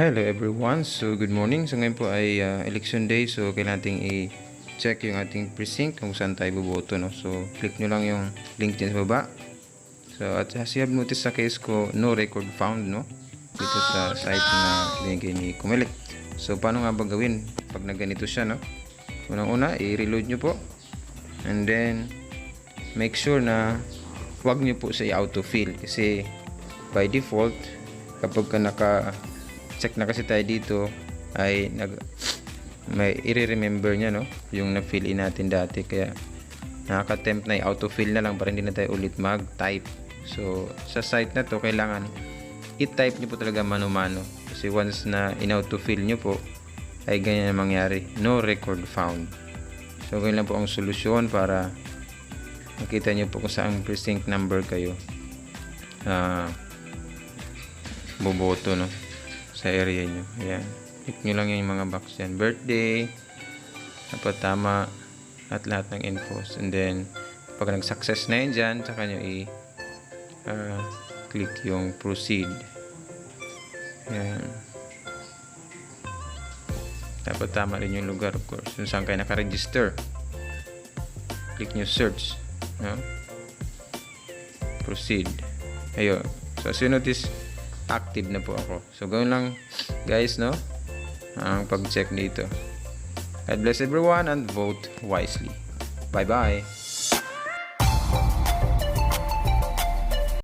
Hello everyone. So good morning. So ngayon po ay uh, election day. So kailangan nating i-check yung ating precinct kung saan tayo boboto. No? So click nyo lang yung link dyan sa baba. So at as you have noticed sa case ko, no record found no? Dito sa site na binigay ni Kumilik. So paano nga ba gawin pag na ganito siya no? Unang-una, i-reload nyo po. And then make sure na wag nyo po sa i-autofill kasi by default kapag ka naka check na kasi tayo dito ay nag may i-remember niya no? Yung na-fill in natin dati. Kaya nakaka-tempt na i-autofill na lang para hindi na tayo ulit mag-type. So sa site na to kailangan i-type niyo po talaga mano-mano. Kasi once na in-autofill niyo po ay ganyan ang mangyari. No record found. So ganyan lang po ang solusyon para makita niyo po kung saan precinct number kayo. Ah boboto no sa area nyo. Ayan. Click nyo lang yung mga box yan. Birthday, dapat tama, at lahat ng infos. And then, pag nag-success na yun dyan, saka nyo i- uh, click yung proceed. Ayan. Dapat tama rin yung lugar, of course. Kung saan kayo nakaregister. Click nyo search. No? Proceed. Ayun. So, as you notice, active na po ako. So, gawin lang, guys, no? Ang pag-check dito. God bless everyone and vote wisely. Bye-bye.